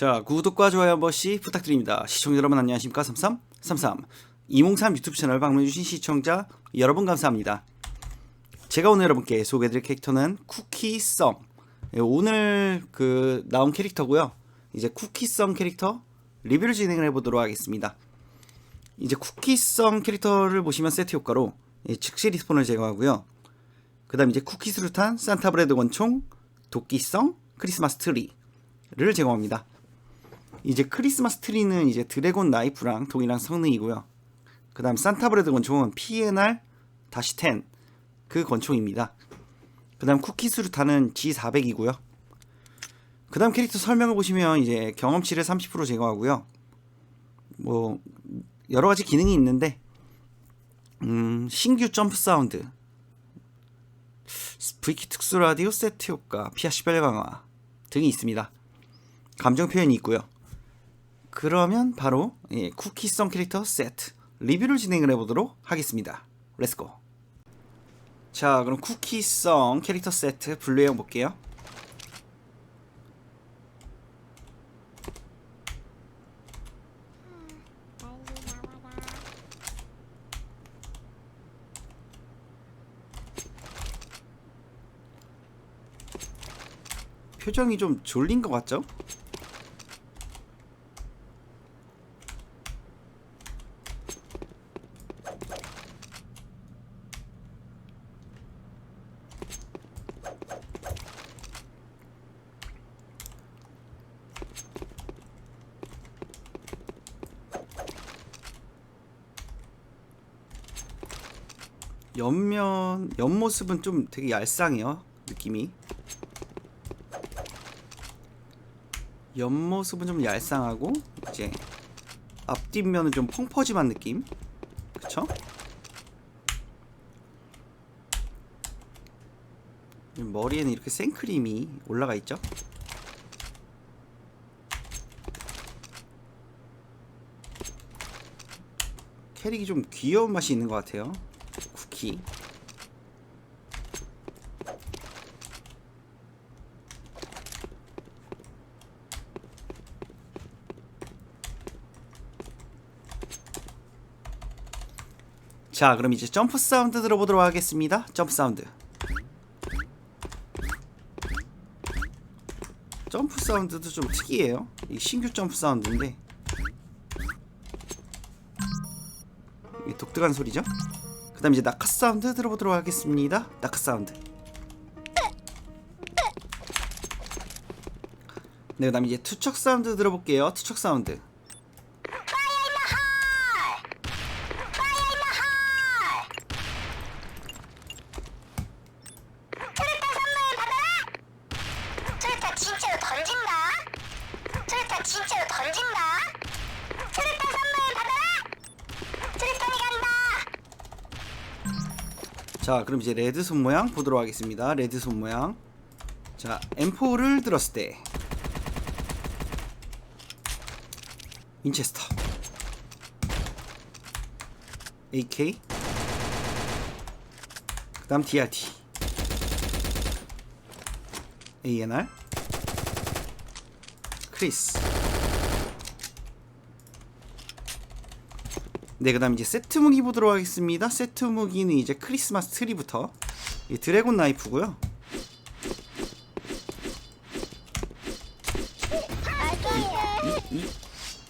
자, 구독과 좋아요 한 번씩 부탁드립니다. 시청자 여러분 안녕하십니까? 3333 이몽삼 유튜브 채널 방문해주신 시청자 여러분 감사합니다. 제가 오늘 여러분께 소개해드릴 캐릭터는 쿠키썸. 예, 오늘 그 나온 캐릭터고요. 이제 쿠키썸 캐릭터 리뷰를 진행을 해보도록 하겠습니다. 이제 쿠키썸 캐릭터를 보시면 세트 효과로 예, 즉시 리스폰을 제거하고요. 그 다음 이제 쿠키 수류탄, 산타브레드 권총, 도끼성, 크리스마스 트리를 제공합니다. 이제 크리스마스 트리는 이제 드래곤 나이프랑 동일한 성능이고요. 그 다음 산타브레드 권총은 PNR 다시 10 그 권총입니다. 그 다음 쿠키 수류탄은 G400이고요. 그 다음 캐릭터 설명을 보시면 이제 경험치를 30% 제거하고요. 뭐 여러 가지 기능이 있는데 음, 신규 점프 사운드 V키 특수 라디오 세트 효과, 피아 시별 강화 등이 있습니다. 감정 표현이 있고요. 그러면 바로 예, 쿠키성 캐릭터 세트 리뷰를 진행을 해보도록 하겠습니다. 렛츠고. 자, 그럼 쿠키성 캐릭터 세트 분류형 볼게요. 표정이 좀 졸린 것 같죠? 옆면 옆모습은 좀 되게 얄쌍해요 느낌이. 옆모습은 좀 얄쌍하고 이제 앞뒷면은 좀 펑퍼짐한 느낌. 그쵸? 머리에는 이렇게 생크림이 올라가 있죠? 캐릭이 좀 귀여운 맛이 있는 것 같아요 쿠키 자 그럼 이제 점프 사운드 들어보도록 하겠습니다. 점프 사운드. 점프 사운드도 좀 특이해요. 이 신규 점프 사운드인데. 이게 독특한 소리죠 그 다음 이제 낙하 사운드 들어보도록 하겠습니다. 낙하 사운드. 네, 그 다음 이제 투척 사운드 들어볼게요. 투척 사운드. 진짜로 던진다. 트레타 진짜로 던진다. 트레타 선물 받아라. 트레타니 간다. 자 그럼 이제 레드 손 모양 보도록 하겠습니다. 레드 손 모양. 자 M4를 들었을 때. 윈체스터. AK 그 다음 DRT ANR 크리스 네, 그 다음 이제 세트 무기 보도록 하겠습니다. 세트 무기는 이제 크리스마스 트리부터 이 드래곤 나이프고요. 이, 이,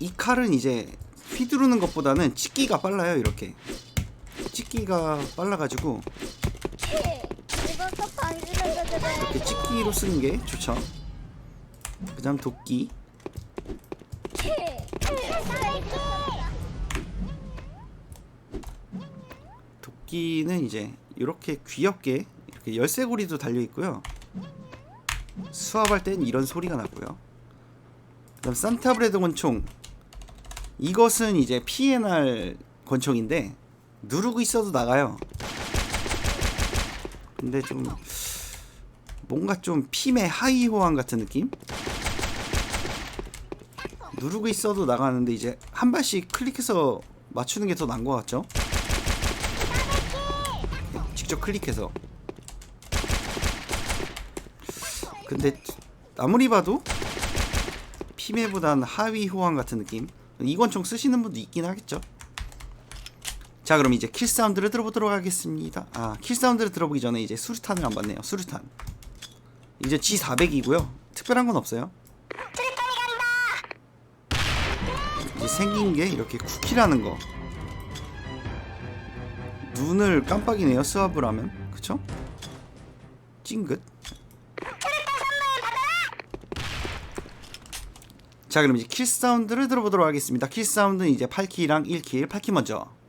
이 칼은 이제 휘두르는 것보다는 찍기가 빨라요. 이렇게 찍기가 빨라가지고. 이렇게 찍기로 쓰는 게 좋죠. 그 다음 도끼. 도끼는 이제 이렇게 귀엽게 이렇게 열쇠고리도 달려 있고요. 수압할 땐 이런 소리가 나고요. 그다음 산타브레드 권총. 이것은 이제 PNR 권총인데 누르고 있어도 나가요. 근데 좀 뭔가 좀 핌의 하이 호환 같은 느낌? 누르고 있어도 나가는데 이제 한 발씩 클릭해서 맞추는 게 더 나은 것 같죠? 직접 클릭해서 근데 아무리 봐도 피메보단 하위 호환 같은 느낌. 이권총 쓰시는 분도 있긴 하겠죠. 자 그럼 이제 킬 사운드를 들어보도록 하겠습니다. 아킬 사운드를 들어보기 전에 이제 수류탄을 안 봤네요. 수류탄. 이제 G400이고요. 특별한 건 없어요. 이제 생긴 게 이렇게 쿠키라는 거. 눈을 깜빡이네요. 스왑을 하면. 그쵸? 찡긋. 자 그럼 이제 킬 사운드를 들어보도록 하겠습니다. 킬 사운드는 이제 8킬이랑 1킬. 8킬 먼저.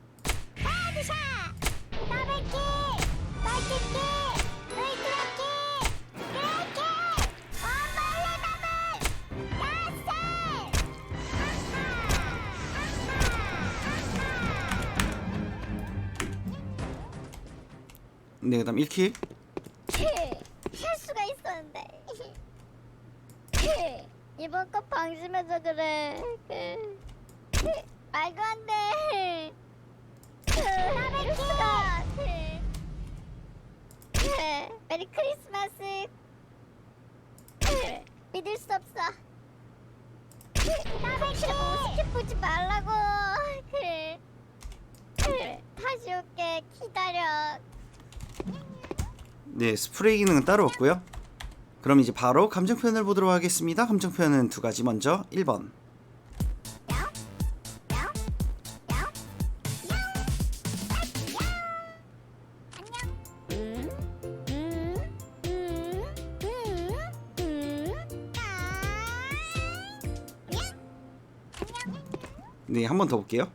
네 그다음 1킬. 실수가 있었는데. 이번 거 방심해서 그래. 말도 안 돼. 실수가. 메리 크리스마스. 믿을 수 없어. 나백이라고 스킵 보지 말라고. 다시 올게. 기다려. 네 스프레이 기능은 따로 없고요. 그럼 이제 바로 감정 표현을 보도록 하겠습니다. 감정 표현은 두 가지 먼저 1번. 네 한 번 더 볼게요.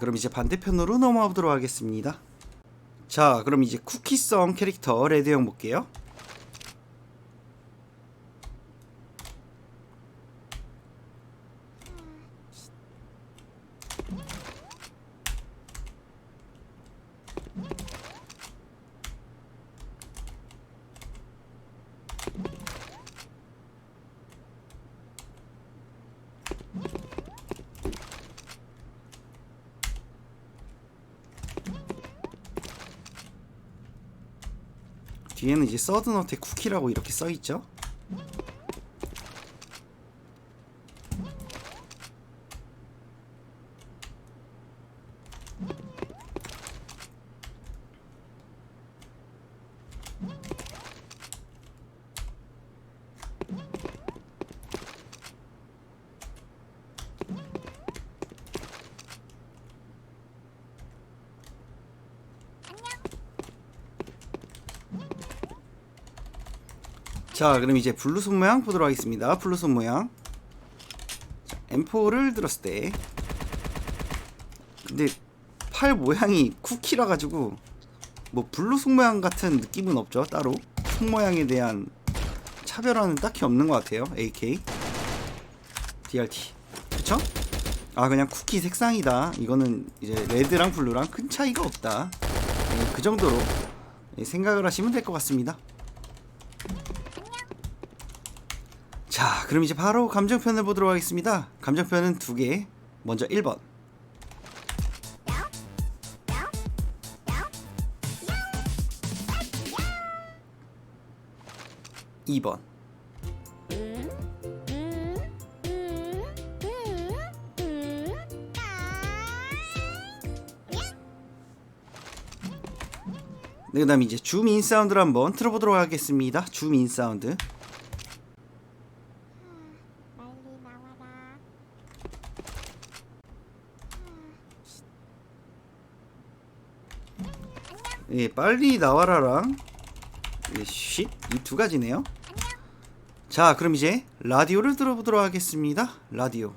그럼 이제 반대편으로 넘어가 보도록 하겠습니다. 자, 그럼 이제 쿠키성 캐릭터 레드형 볼게요. 뒤에는 이제 서든어택 쿠키라고 이렇게 써 있죠. 자, 그럼 이제 블루손 모양 보도록 하겠습니다. 블루손 모양. 자, M4를 들었을 때 근데 팔 모양이 쿠키라 가지고 뭐 블루손 모양 같은 느낌은 없죠. 따로 손 모양에 대한 차별화는 딱히 없는 것 같아요. AK, DRT, 그쵸? 아 그냥 쿠키 색상이다. 이거는 이제 레드랑 블루랑 큰 차이가 없다. 예, 그 정도로 예, 생각을 하시면 될 것 같습니다. 자, 그럼 이제 바로 감정편을 보도록 하겠습니다. 감정편은 두 개. 먼저 1번. 2번. 네, 그 다음 이제 줌인 사운드를 한번 틀어보도록 하겠습니다. 줌인 사운드. 빨리 나와라. 예, 빨리 나와라랑 예, 쉿, 이두 가지네요. 자, 그럼 이제 라디오를 들어보도록 하겠습니다. 라디오.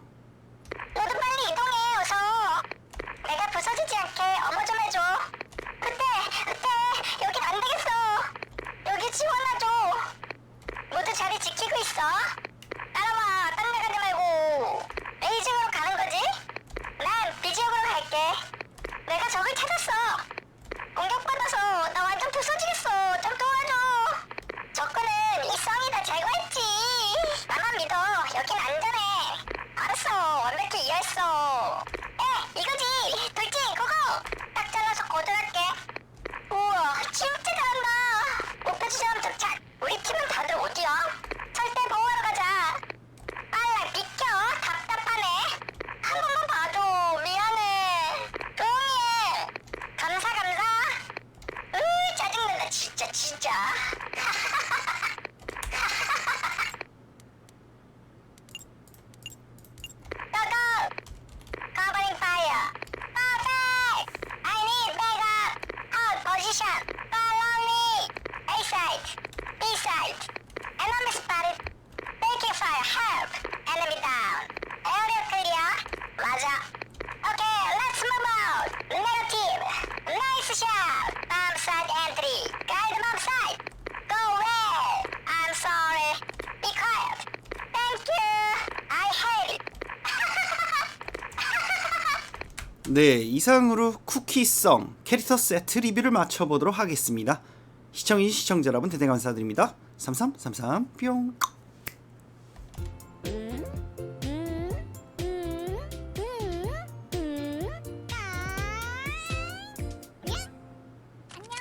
아, 그렇게 안 되네. 알았어. 완벽히 이해했어. Side. Enemy spotted. Taking fire. Help. Enemy down. Area clear. 맞아. Okay, let's move out. Negative. Nice shot. Bomb side entry. Guide bomb side. Go away. I'm sorry. Be quiet. Thank you. I hate it. 네, 이상으로 쿠키성 캐릭터 세트 리뷰를 마쳐보도록 하겠습니다. 시청해주신 시청자 여러분 대단히 감사드립니다. 3333 뿅.